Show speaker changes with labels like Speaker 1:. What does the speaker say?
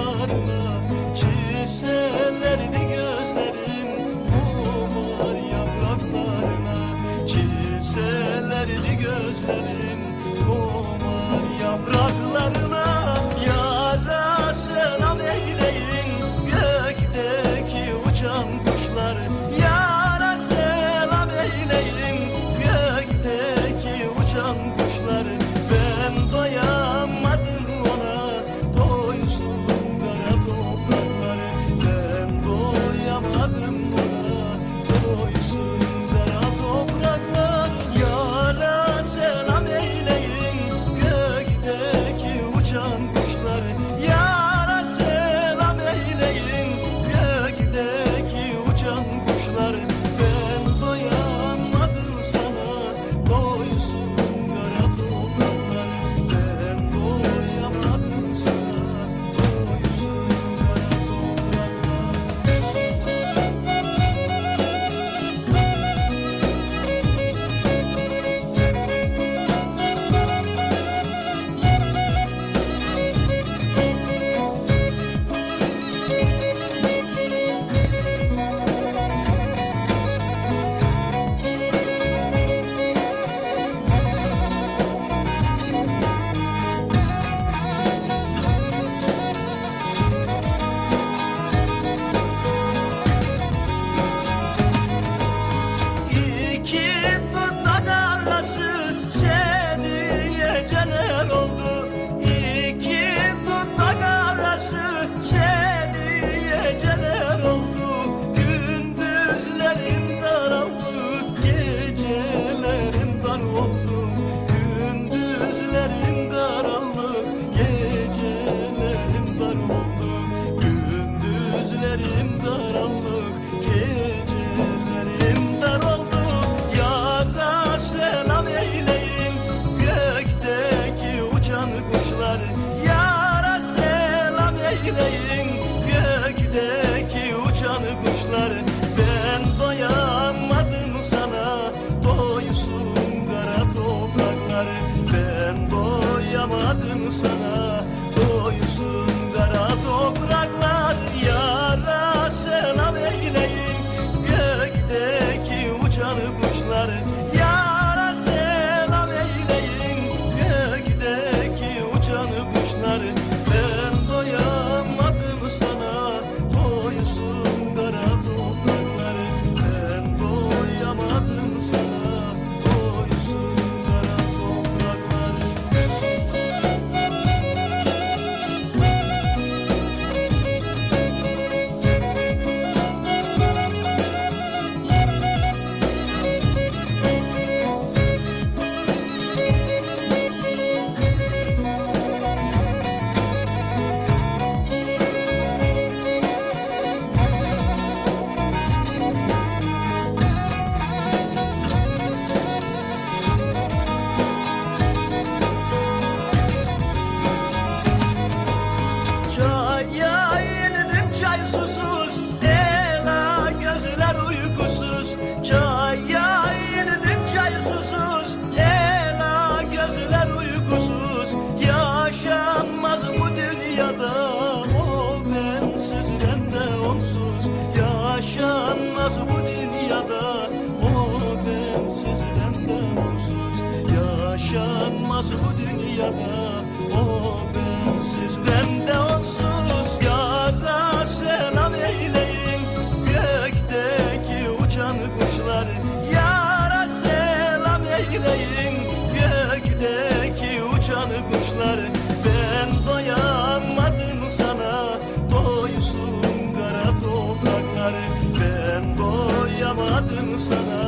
Speaker 1: dallarla Çizselerdi gözlerim Mumlar yapraklarına Çizselerdi gözlerim Mumlar yapraklarına sana doysun. uykusuz Ela gözler uykusuz. Çaya indim çay susuz. Ela gözler uykusuz. Yaşanmaz bu dünyada. O bensiz ben de onsuz. Yaşanmaz bu dünyada. O bensiz ben de onsuz. Yaşanmaz bu dünyada. dançando